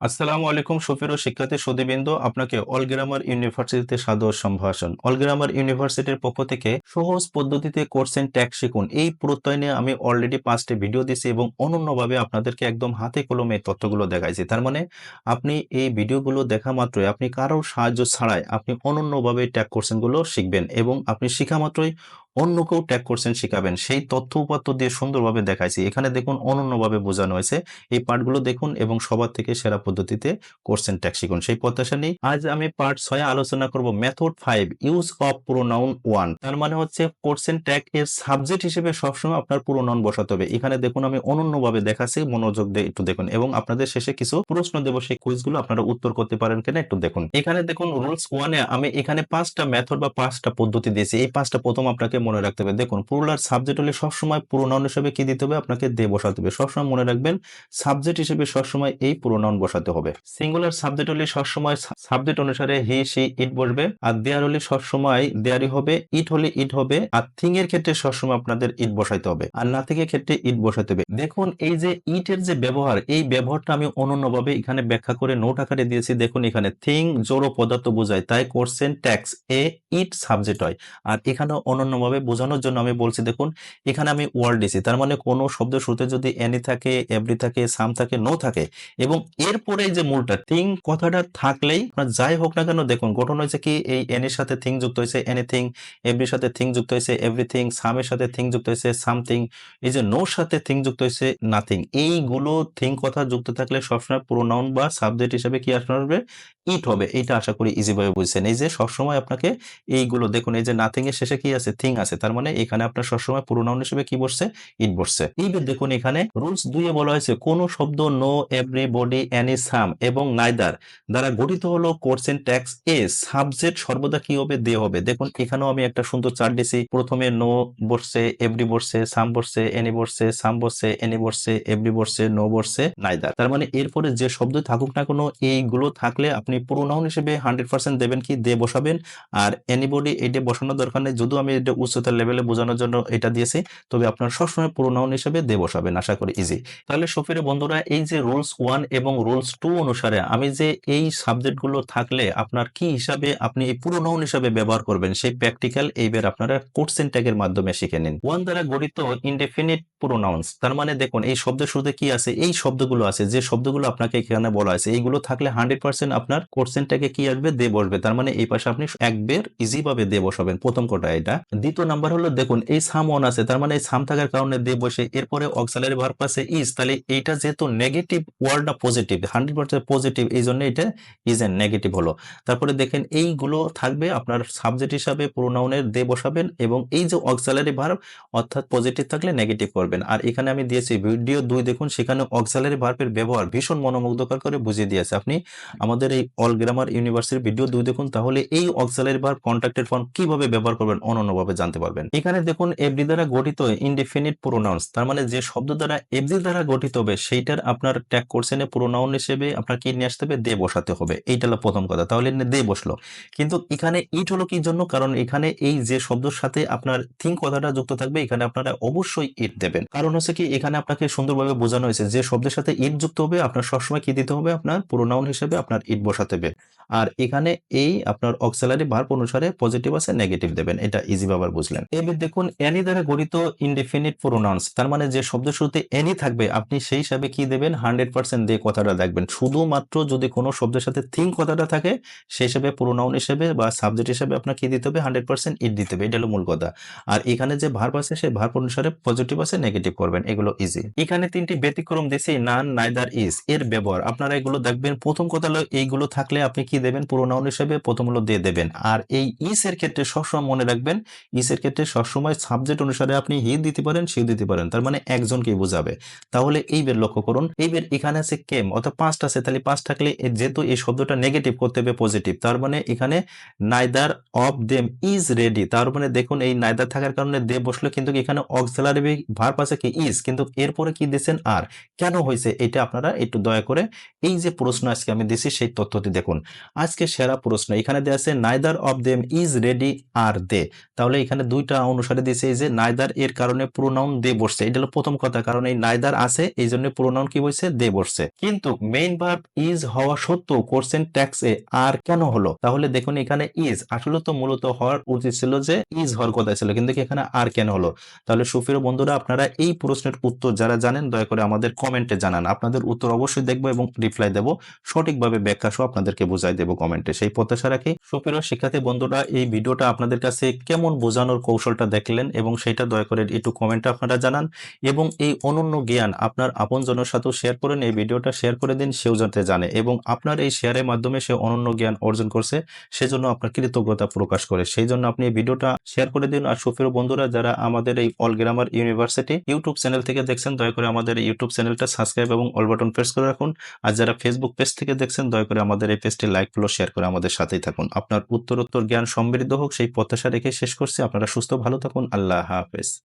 আসসালামু আলাইকুম সুপ্রিয় শিক্ষার্থী সুদীবৃন্দ, আপনাকে অল গ্রামার ইউনিভার্সিটিতে সাদর সম্ভাষণ। অল গ্রামার ইউনিভার্সিটির পক্ষ থেকে সহজ পদ্ধতিতে কোর্সেন ট্যাগ শিখুন। এই প্রত্যয় নিয়ে আমি অলরেডি পাঁচটি ভিডিও দিয়েছি এবং অনন্যভাবে আপনাদেরকে একদম হাতে কলমে তথ্যগুলো দেখাইছি। তার মানে আপনি এই ভিডিওগুলো দেখা মাত্রই আপনি কারোর সাহায্য ছাড়াই আপনি অনন্যভাবে ট্যাগ কোর্সেনগুলো শিখবেন এবং আপনি শিখা মাত্রই অন্যকেও ট্যাগ করছেন, শিখাবেন। সেই তথ্য উপাত্ত দিয়ে সুন্দরভাবে দেখাইছি। এখানে দেখুন অনন্যভাবে বোঝানো হয়েছে। এই পার্টগুলো দেখুন এবং সবার থেকে সেরা পদ্ধতিতে কোর্সেন ট্যাগ শিখুন। সেই প্রত্যাশা নেই। আজ আমি পার্ট ছয় আলোচনা করব method five use of pronoun one তার মানে হচ্ছে কোর্সেন ট্যাগ এর সাবজেক্ট হিসেবে সবসময় আপনার প্রোনাউন বসাতে হবে। এখানে দেখুন আমি অনন্যভাবে দেখাচ্ছি, মনোযোগ দিয়ে একটু দেখুন এবং আপনাদের শেষে কিছু প্রশ্ন দেবো। সেই কুইজগুলো আপনারা উত্তর করতে পারেন কিনা একটু দেখুন। এখানে দেখুন রুলস ওয়ানে আমি এখানে পাঁচটা মেথড বা পাঁচটা পদ্ধতি দিয়েছি। এই পাঁচটা প্রথম আপনাকে মনে রাখতে হবে। দেখুন, পুরুলার সাবজেক্ট হলে সবসময় প্রোনাউন হিসেবে কি দিতে হবে? আপনাকে দে বসাতে হবে। সবসময় মনে রাখবেন সাবজেক্ট হিসেবে সবসময় এই প্রোনাউন বসাতে হবে। সিঙ্গুলার সাবজেক্ট হলে সবসময় সাবজেক্ট অনুসারে হি, সি ইট বসবে। আর দেয়ার হলে সবসময় দেয়ারই হবে ইট হলে ইট হবে। আর থিং এর ক্ষেত্রে সবসময় আপনাদের ইট বসাইতে হবে। আর নাথিং এর ক্ষেত্রে ইট বসাতে হবে। দেখুন, এই যে ইটের যে ব্যবহার, এই ব্যবহারটা আমি অনন্যভাবে এখানে ব্যাখ্যা করে নোট আকারে দিয়েছি। দেখুন, এখানে থিং জড়ো পদার্থ বোঝায়। তাই কোর্সেন ট্যাক্স এ ইট সাবজেক্ট হয়। আর এখানে অনন্যভাবে বোঝানোর জন্য আমি বলছি, দেখুন, এখানে আমি ওয়ার্ড দিছি তার মানে কোনো শব্দ শুরুতে যদি এনি থাকে এভরি থাকে সাম থাকে নো থাকে এবং এরপরে যে মূলটা থিং কথাটা থাকলেই, আপনার যাই হোক না কেন, দেখুন, গঠন হয়েছে কি, এই এনির সাথে থিং যুক্ত হয়েছে এনিথিং এভরির সাথে থিং যুক্ত হয়েছে এভরিথিং সামের সাথে থিং যুক্ত হয়েছে সামথিং এই যে নোর সাথে থিং যুক্ত হয়েছে নাথিং এইগুলো থিং কথা যুক্ত থাকলে সবসময় প্রোনাউন বা সাবজেক্ট হিসেবে কি আসবে ইট হবে। এটা আশা করি ইজি ভাবে বুঝছেন। এই যে সবসময় আপনাকে এইগুলো, দেখুন, এই যে নাথিং এর শেষে কি আছে? থিং আছে। তার মানে এখানে আপনার সবসময় প্রোনাউন হিসেবে কি বসছে? ইট বসছে। এইবার দেখুন এখানে রুলস দুইয়ে বলা হয়েছে, কোন শব্দ no every body any some এবং নাইদার দ্বারা গঠিত হলো কোর্সেন ট্যাক্স এ সাবজেক্ট সর্বদা কি হবে? দে হবে। দেখুন এখানেও আমি একটা সুন্দর চার্ট দিছি, প্রথমে নো বসছে এভরি বসছে সাম বসছে এনি বসছে সাম বসছে এনি বসছে এভরি বসছে নো বসছে নাইদার তার মানে এরপরে যে শব্দ থাকুক না কোনো, এইগুলো থাকলে আপনি প্রোনাউন হিসেবে হান্ড্রেড পার্সেন্ট দেবেন কি? দে বসাবেন। আর এনিবডি এটা বসানোর দরকার নেই। যদিও আমি এটা উচ্চতার লেভেলে বোঝানোর জন্য এটা দিয়েছি। তবে আপনার সবসময় প্রোনাউন হিসেবে দে বসাবেন আশা করি ইজি তাহলে সফিরে বন্ধুরা, এই যে রুলস ওয়ান এবং রুলস টু অনুসারে আমি যে এই সাবজেক্টগুলো থাকলে আপনার কি হিসাবে আপনি এই প্রোনাউন হিসাবে ব্যবহার করবেন, সেই প্র্যাকটিক্যাল এইবার আপনারা কোর্সেন ট্যাগের মাধ্যমে শিখে নিন। ওয়ান দ্বারা গঠিত ইনডেফিনিট প্রোনাউন্স তার মানে দেখুন এই শব্দের শুরুতে কি আছে, এই শব্দগুলো আছে, যে শব্দগুলো আপনাকে এখানে বলা আছে এইগুলো থাকলে হান্ড্রেড পার্সেন্ট আপনার কোর্সেন ট্যাগে কি আসবে দে বসবে তার মানে এই পাশে আপনি একবার ইজি ভাবে দে বসাবেন প্রথম কোটা এটা। দ্বিতীয় নাম্বার হলো, দেখুন, এই সাম ওয়ান আছে, তার মানে এই সাম থাকার কারণে দে বসে, এরপরে অক্সালারি ভার পাশে ইজ তাহলে এইটা যেহেতু নেগেটিভ ওয়ার্ড না পজিটিভ হান্ড্রেড পার্সেন্ট পজিটিভ এই জন্য এটা ইজ এন নেগেটিভ হলো। তারপরে দেখেন, এইগুলো থাকবে আপনার সাবজেক্ট হিসাবে প্রোনাউনের দে বসাবেন এবং এই যে অক্সালারি ভার অর্থাৎ পজিটিভ থাকলে নেগেটিভ করবেন। আর এখানে আমি দিয়েছি ভিডিও দুই, দেখুন, সেখানে অক্সালারি ভার্বের ব্যবহার ভীষণ মনোমুগ্ধকর করে বুঝিয়ে দিয়েছে আপনি। আমাদের এই অল গ্রামার ইউনিভার্সিটির ভিডিও দুই, দেখুন, তাহলে এই অক্সালারি ভার্ব কন্ট্রাক্টেড ফর্ম কীভাবে ব্যবহার করবেন অনন্যভাবে জানতে পারবেন। এখানে দেখুন এভরি দ্বারা গঠিত ইনডিফিনিট প্রোনাউন্স তার মানে যে শব্দ দ্বারা এভরি দ্বারা গঠিত হবে, সেইটার আপনার ট্যাগ কোর্সেনে প্রোনাউন হিসেবে আপনার কি নিয়ে আসতে হবে, দে বসাতে হবে। এইটা হলো প্রথম কথা, তাহলে দে বসল। কিন্তু এখানে ইট হলো কি জন্য? কারণ এখানে এই যে শব্দের সাথে আপনার থিং কথাটা যুক্ত থাকবে, এখানে আপনারা অবশ্যই ইট দেবেন। কারণ হচ্ছে কি, এখানে আপনাকে সুন্দরভাবে বোঝানো হয়েছে, যে শব্দের সাথে ইট যুক্ত হবে, আপনার সবসময় কি দিতে হবে? আপনার প্রোনাউন হিসেবে আপনার ইট বসাতে হবে। আর এখানে এই আপনার অক্সিলারি ভার্ব অনুসারে পজিটিভ আছে নেগেটিভ দেবেন। এটা ইজি বাবার বুঝলেন। এবার দেখুন এনি দ্বারা গঠিত ইনডেফিনিট প্রোনাউন্স তার মানে যে শব্দ শুরুতে এনি থাকবে, আপনি সেই হিসাবে কি দেবেন? হান্ড্রেড পার্সেন্ট দিয়ে কথাটা দেখবেন শুধুমাত্র যদি কোনো শব্দের সাথে থিং কথাটা থাকে, সেই হিসাবে প্রোনাউন হিসেবে বা সাবজেক্ট হিসেবে আপনার কি দিতে হবে? হান্ড্রেড পার্সেন্ট ইট দিতে হবে, এটা হলো মূল কথা। আর এখানে যে ভার্ব আছে, সেই ভার্ব অনুসারে পজিটিভ আছে নেগেটিভ করবেন, এগুলো ইজি এখানে তিনটি ব্যতিক্রম দিছি নান নাইদার ইজ এর ব্যবহার। আপনারা এগুলো দেখবেন, প্রথম কথা হলো এইগুলো থাকলে আপনি কি দেবেন? প্রোনাউন হিসেবে প্রথম হলো দিয়ে দেবেন। আর এই ইস এর ক্ষেত্রে সবসময় মনে রাখবেন ইস এর ক্ষেত্রে সবসময় সাবজেক্ট অনুসারে আপনি হি দিতে পারেন সে দিতে পারেন। তার মানে একজনকেই বোঝাবে। তাহলে এই বের লক্ষ্য করুন। এই বের এখানে আছে কেম অর্থাৎ পাঁচটা আছে। তাহলে পাঁচ থাকলে যেহেতু এই শব্দটা নেগেটিভ করতে হবে পজিটিভ তার মানে এখানে neither of them is ready তার মানে দেখুন, এই নাইদার থাকার কারণে দে বসল কিন্তু এখানে অক্সিলারি ভার্ব আছে কি? ইজ কিন্তু এরপরে কি দিয়েছেন? আর কেন হয়েছে? এটা আপনারা একটু দয়া করে এই যে প্রশ্ন আজকে আমি দিছি সেই তথ্যটি দেখুন। আজকে সেরা প্রশ্ন। এখানে দেওয়া আছে neither of them is ready R they তাহলে এখানে এখানে দুইটা অনুসারে দিয়েছে এই যে নাইদার এর কারণে প্রোনাউন দে বসছে। এটা হলো প্রথম কথা, কারণ এই নাইদার আছে, এই জন্য প্রোনাউন কি বলছে দে বসছে। কিন্তু মেইন ভার্ব ইজ হওয়া সত্ত্বেও কোর্সেন ট্যাক্সে আর কেন হলো? তাহলে দেখুন এখানে ইজ আসলে তো মূলত হওয়ার উচিত ছিল যে ইজ হওয়ার কথা ছিল, কিন্তু এখানে আর কেন হলো? তাহলে সুফির বন্ধুরা, আপনারা এই প্রশ্নের উত্তর যারা জানেন, দয়া করে আমাদের কমেন্টে জানান। আপনাদের উত্তর অবশ্যই দেখব এবং রিপ্লাই দেবো। সঠিকভাবে ব্যাখ্যা সহ আপনাদেরকে বুঝাই দেবো কমেন্টে সেই প্রত্যাশা রাখি। সুপ্রিয় শিক্ষার্থী বন্ধুরা, এই ভিডিওটা আপনাদের কাছে কেমন বোঝানোর কৌশলটা দেখলেন এবং সেটা দয়া করে একটু কমেন্টে আপনারা জানান এবং এই অনন্য জ্ঞান আপনার আপনজনের সাথেও শেয়ার করেন, এই ভিডিওটা শেয়ার করে দিন, সেও যাতে জানে এবং আপনার এই শেয়ারের মাধ্যমে সে অনন্য জ্ঞান অর্জন করছে, সেজন্য আপনার কৃতজ্ঞতা প্রকাশ করে। সেই জন্য আপনি এই ভিডিওটা শেয়ার করে দিন। আর সুপ্রিয় বন্ধুরা, যারা আমাদের এই all grammar university YouTube channel থেকে দেখছেন, দয়া করে আমাদের ইউটিউব চ্যানেলটা সাবস্ক্রাইব এবং অল বাটন প্রেস করে রাখুন। আর যারা ফেসবুক পেজ থেকে দেখছেন, দয়া করে আমাদের এই পেজটি লাইক ফলো শেয়ার করে আমাদের সাথেই থাকুন। আপনার উত্তরোত্তর জ্ঞান সমৃদ্ধ হোক, সেই প্রত্যাশা রেখে শেষ করছি। আপনারা সুস্থ ভালো থাকুন। আল্লাহ হাফেজ।